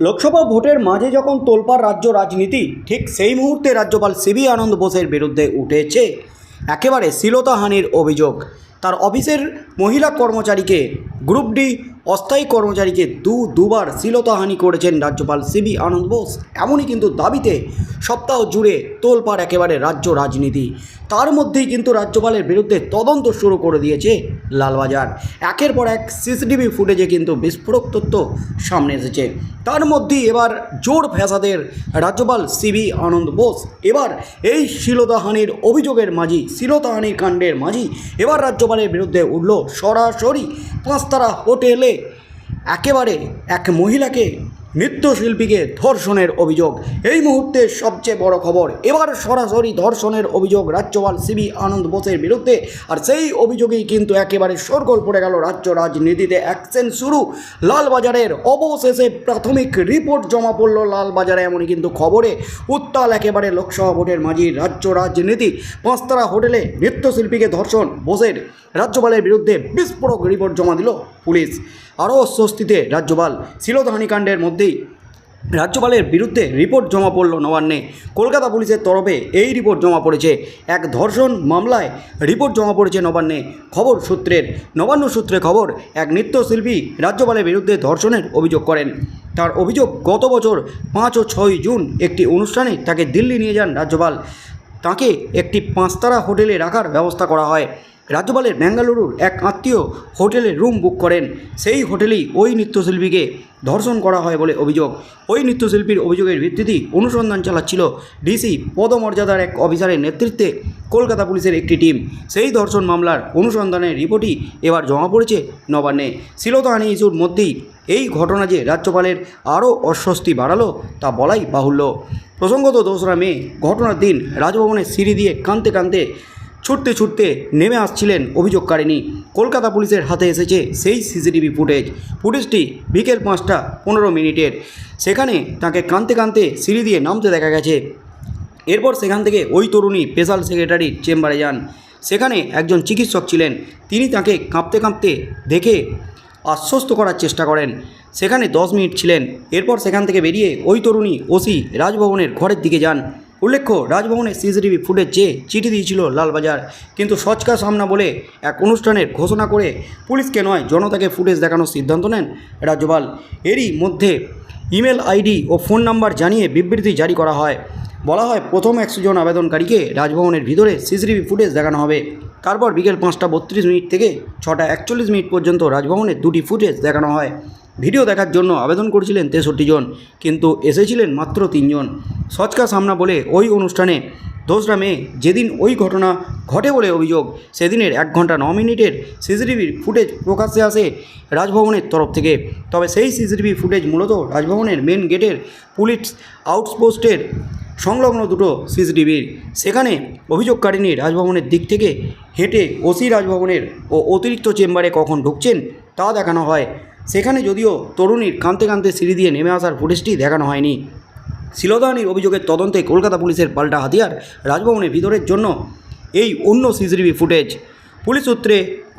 লোকসভা ভোটের মাঝে যখন তোলপাড় রাজ্য রাজনীতি, ঠিক সেই মুহূর্তে রাজ্যপাল সিবি আনন্দ বোসের বিরুদ্ধে উঠেছে একেবারে শ্লীলতাহানির অভিযোগ। তার অফিসের মহিলা কর্মচারীকে গ্রুপ ডি অস্থায়ী কর্মচারীকে দু, দুবার শ্লীলতাহানি করেছেন রাজ্যপাল সিবি আনন্দ বোস। এমনই কিন্তু দাবিতে সপ্তাহ জুড়ে তোলপাড় একেবারে রাজ্য রাজনীতি। তার মধ্যেই কিন্তু রাজ্যপালের বিরুদ্ধে তদন্ত শুরু করে দিয়েছে লালবাজার। একের পর এক সিসিটিভি ফুটেজে কিন্তু বিস্ফোরক তথ্য সামনে এসেছে। তার মধ্যেই এবার জোর ফ্যাসাদের রাজ্যপাল সিবি আনন্দ বোস। এবার এই শিলতাহানির অভিযোগের মাঝি শিলতাহানির কাণ্ডের মাঝি এবার রাজ্যপালের বিরুদ্ধে উঠল সরাসরি পাঁচতারা হোটেলে একেবারে এক মহিলাকে নৃত্যশিল্পীকে ধর্ষণের অভিযোগ। এই মুহূর্তে সবচেয়ে বড় খবর, এবার সরাসরি ধর্ষণের অভিযোগ রাজ্যপাল সিবি আনন্দ বোসের বিরুদ্ধে। আর সেই অভিযোগেই কিন্তু একেবারে সরগোল পড়ে গেল রাজ্য রাজনীতিতে। অ্যাকশন শুরু লালবাজারের। অবশেষে প্রাথমিক রিপোর্ট জমা পড়ল লালবাজারে, এমনই কিন্তু খবরে। উত্তাল একেবারে লোকসভা ভোটের মাঝি রাজ্য রাজনীতি। পাঁচতারা হোটেলে নৃত্যশিল্পীকে ধর্ষণ। বোসের রাজ্যপালের বিরুদ্ধে বিস্ফোরক রিপোর্ট জমা দিল পুলিশ। আরও স্বস্তিতে রাজ্যপাল শিলধানী কাণ্ডের মধ্যেই। রাজ্যপালের বিরুদ্ধে রিপোর্ট জমা পড়ল নবান্নে। কলকাতা পুলিশের তরফে এই রিপোর্ট জমা পড়েছে। এক ধর্ষণ মামলায় রিপোর্ট জমা পড়েছে নবান্নে। খবর সূত্রের, নবান্ন সূত্রে খবর, এক নৃত্যশিল্পী রাজ্যপালের বিরুদ্ধে ধর্ষণের অভিযোগ করেন। তার অভিযোগ গত বছর পাঁচ ও ছয় জুন একটি অনুষ্ঠানে তাকে দিল্লি নিয়ে যান রাজ্যপাল। তাকে একটি পাঁচতারা হোটেলে রাখার ব্যবস্থা করা হয়। রাজ্যপালের বেঙ্গালুরুর এক আত্মীয় হোটেলে রুম বুক করেন। সেই হোটেলেই ওই নৃত্যশিল্পীকে ধর্ষণ করা হয় বলে অভিযোগ। ওই নৃত্যশিল্পীর অভিযোগের ভিত্তিতেই অনুসন্ধান চালাচ্ছিল ডিসি পদমর্যাদার এক অফিসারের নেতৃত্বে কলকাতা পুলিশের একটি টিম। সেই ধর্ষণ মামলার অনুসন্ধানের রিপোর্টই এবার জমা পড়েছে নবান্নে। শিলতাহানি ইস্যুর মধ্যেই এই ঘটনা যে রাজ্যপালের আরও অস্বস্তি বাড়ালো তা বলাই বাহুল্য। প্রসঙ্গত দোসরা মে, ঘটনার দিন রাজভবনের সিঁড়ি দিয়ে কাঁদতে কাঁদতে ছুটতে ছুটতে নেমে আসছিলেন অভিযোগকারিনী কলকাতা পুলিশের হাতে এসেছে সেই সিসিটিভি ফুটেজ। ফুটেজটি বিকেল পাঁচটা পনেরো মিনিটের। সেখানে তাকে কাঁদতে কাঁদতে সিঁড়ি দিয়ে নামতে দেখা গেছে। এরপর সেখান থেকে ওই তরুণী স্পেশাল সেক্রেটারির চেম্বারে যান। সেখানে একজন চিকিৎসক ছিলেন। তিনি তাকে কাঁপতে কাঁপতে দেখে আশ্বস্ত করার চেষ্টা করেন। সেখানে দশ মিনিট ছিলেন। এরপর সেখান থেকে বেরিয়ে ওই তরুণী ওসি রাজভবনের ঘরের দিকে যান। উল্লেখ্য, রাজভবনে সিসিটিভি ফুটেজ চেয়ে চিঠি দিয়েছিল লালবাজার। কিন্তু সচকা সামনা বলে এক অনুষ্ঠানের ঘোষণা করে পুলিশকে নয়, জনতাকে ফুটেজ দেখানোর সিদ্ধান্ত নেন রাজ্যপাল। এরই মধ্যে ইমেল আইডি ও ফোন নাম্বার জানিয়ে বিবৃতি জারি করা হয়। বলা হয় প্রথম একশো জন আবেদনকারীকে রাজভবনের ভিতরে সিসিটিভি ফুটেজ দেখানো হবে। তারপর বিকেল পাঁচটা বত্রিশ মিনিট থেকে ছটা একচল্লিশ মিনিট পর্যন্ত রাজভবনের দুটি ফুটেজ দেখানো হয়। ভিডিও দেখার জন্য আবেদন করেছিলেন তেষট্টি জন, কিন্তু এসেছিলেন মাত্র তিনজন সচকা সামনা বলে ওই অনুষ্ঠানে দোসরা মে যেদিন ওই ঘটনা ঘটে বলে অভিযোগ, সেদিনের এক ঘণ্টা ন মিনিটের সিসিটিভির ফুটেজ প্রকাশ্যে আসে রাজভবনের তরফ থেকে। তবে সেই সিসিটিভি ফুটেজ মূলত রাজভবনের মেন গেটের পুলিশ আউটপোস্টের সংলগ্ন দুটো সিসিটিভির সেখানে অভিযোগকারিনী রাজভবনের দিক থেকে হেঁটে ওসি রাজভবনের ও অতিরিক্ত চেম্বারে কখন ঢুকছেন তা দেখানো হয়। সেখানে যদিও তরুণীর কাঁদতে কাঁদতে সিঁড়ি দিয়ে নেমে আসার ফুটেজটি দেখানো হয়নি। শিলদাহানির অভিযোগের তদন্তে কলকাতা পুলিশের পাল্টা হাতিয়ার রাজভবনের ভিতরের জন্য এই অন্য সিসিটিভি ফুটেজ পুলিশ সূত্রে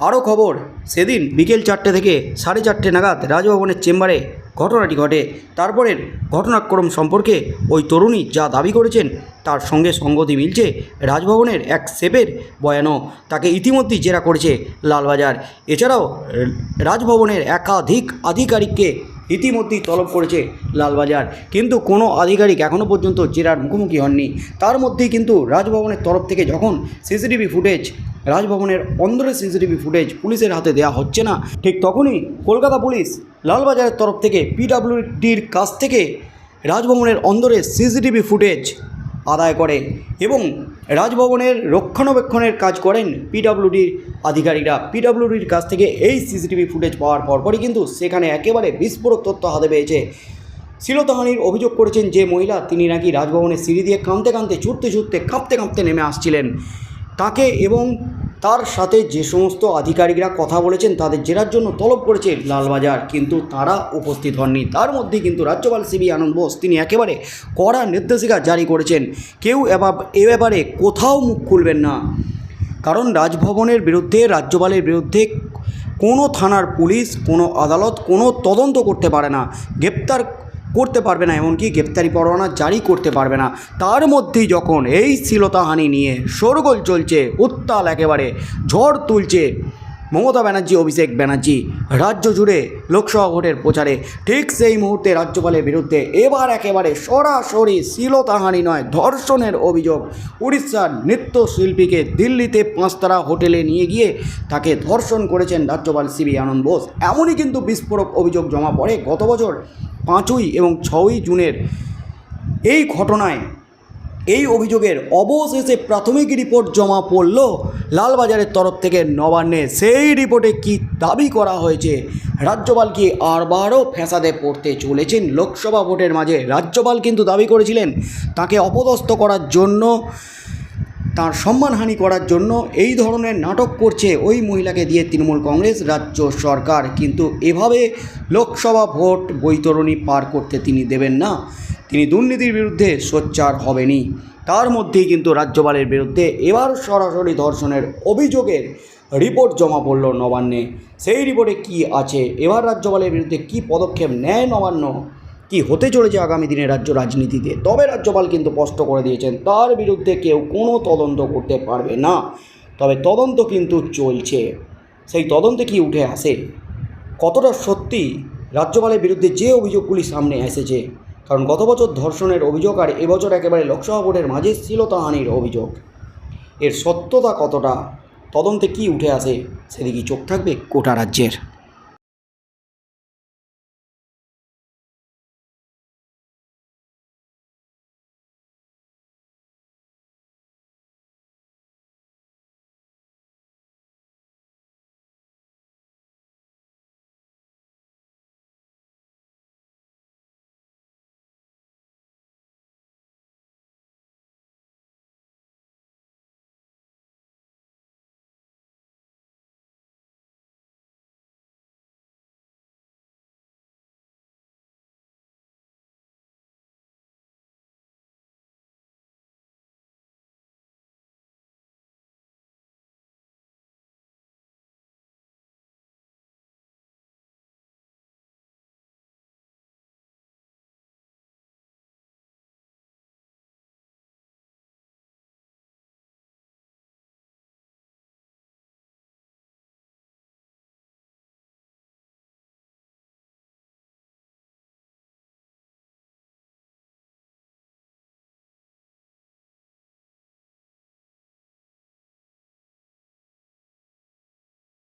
আরও খবর, সেদিন বিকেল চারটে থেকে সাড়ে চারটে নাগাদ রাজভবনের চেম্বারে ঘটনাটি ঘটে। তারপরের ঘটনাক্রম সম্পর্কে ওই তরুণী যা দাবি করেছেন, তার সঙ্গে সঙ্গতি মিলছে রাজভবনের এক সেপের বয়ানও। তাকে ইতিমধ্যেই জেরা করেছে লালবাজার। এছাড়াও, রাজভবনের একাধিক আধিকারিককে ইতিমধ্যেই তলব করেছে লালবাজার। কিন্তু কোনো আধিকারিক এখনও পর্যন্ত জেরার মুখোমুখি হননি। তার মধ্যেই কিন্তু রাজভবনের তরফ থেকে যখন সিসিটিভি ফুটেজ রাজভবনের অন্দরের সিসিটিভি ফুটেজ পুলিশের হাতে দেওয়া হচ্ছে না। ঠিক তখনই কলকাতা পুলিশ লালবাজারের তরফ থেকে পিডাব্লিউডির কাছ থেকে রাজভবনের অন্দরের সিসিটিভি ফুটেজ আদায় করে এবং রাজভবনের রক্ষণাবেক্ষণের কাজ করেন পিডাব্লিউডির আধিকারিকরা। পিডাব্লিউডির কাছ থেকে এই সিসিটিভি ফুটেজ পাওয়ার পরপরই কিন্তু সেখানে একেবারে বিস্ফোরক তথ্য হাতে পেয়েছে। শিলতাহানির অভিযোগ করেছেন যে মহিলা, তিনি নাকি রাজভবনের সিঁড়ি দিয়ে কাঁদতে কাঁদতে ছুটতে ছুটতে কাঁপতে কাঁপতে নেমে আসছিলেন। তাকে এবং তার সাথে যে সমস্ত আধিকারিকরা কথা বলেছেন, তাদের জেরার জন্য তলব করেছে লালবাজার। কিন্তু তারা উপস্থিত হননি। তার মধ্যে কিন্তু রাজ্যপাল সিবি আনন্দ বোস, তিনি একেবারে কড়া নির্দেশিকা জারি করেছেন। কেউ এবা- এ ব্যাপারে কোথাও মুখ খুলবেন না। কারণ রাজভবনের বিরুদ্ধে, রাজ্যপালের বিরুদ্ধে কোনো থানার পুলিশ, কোনো আদালত, কোনো তদন্ত করতে পারে না। গ্রেপ্তার করতে পারবে না, এমনকি গ্রেপ্তারি পরোয়ানা জারি করতে পারবে না। তার মধ্যেই যখন এই শ্লীলতাহানি নিয়ে শোরগোল চলছে, উত্তাল একেবারে ঝড় তুলছে মমতা ব্যানার্জি, অভিষেক ব্যানার্জি, রাজ্য জুড়ে লোকসভা ভোটের প্রচারে ঠিক সেই মুহূর্তে রাজ্যপালের বিরুদ্ধে এবার একেবারে সরাসরি শ্লীলতাহানি নয়, ধর্ষণের অভিযোগ। উড়িষ্যার নৃত্যশিল্পীকে দিল্লিতে পাঁচতারা হোটেলে নিয়ে গিয়ে তাকে ধর্ষণ করেছেন রাজ্যপাল সিবি আনন্দ বোস। এমনই কিন্তু বিস্ফোরক অভিযোগ জমা পড়ে গত বছর পাঁচই এবং ছয়ই জুনের এই ঘটনায়। এই অভিযোগের অবশেষে প্রাথমিক রিপোর্ট জমা পড়ল লালবাজারের তরফ থেকে নবান্নে। সেই রিপোর্টে কি দাবি করা হয়েছে? রাজ্যপাল কি আরবারও ফ্যাসাদে পড়তে চলেছেন? লোকসভা ভোটের মাঝে রাজ্যপাল কিন্তু দাবি করেছিলেন তাকে অপদস্থ করার জন্য, তার সম্মানহানি করার জন্য এই ধরনের নাটক করছে ওই মহিলাকে দিয়ে তৃণমূল কংগ্রেস রাজ্য সরকার। কিন্তু এভাবে লোকসভা ভোট বৈতরণী পার করতে তিনি দেবেন না। তিনি দুর্নীতির বিরুদ্ধে সোচ্চার হবেনি তার মধ্যেই কিন্তু রাজ্যপালের বিরুদ্ধে এবার সরাসরি ধর্ষণের অভিযোগের রিপোর্ট জমা পড়ল নবান্নে। সেই রিপোর্টে কি আছে? এবার রাজ্যপালের বিরুদ্ধে কি পদক্ষেপ নেয় নবান্ন? কি হতে চলেছে আগামী দিনে রাজ্য রাজনীতিতে? তবে রাজ্যপাল কিন্তু স্পষ্ট করে দিয়েছেন, তার বিরুদ্ধে কেউ কোনো তদন্ত করতে পারবে না। তবে তদন্ত কিন্তু চলছে। সেই তদন্তে কি উঠে আসে? কতটা সত্যি? রাজ্যপালের বিরুদ্ধে যে অভিযোগগুলি সামনে এসেছে কারণ গত বছর ধর্ষণের অভিযোগ আর এবছর একেবারে লোকসভা ভোটের মাঝে ছিল তাহানির অভিযোগ। এর সত্যতা কতটা, তদন্তে কি উঠে আসে, সেদিকে চোখ থাকবে কোটা রাজ্যের।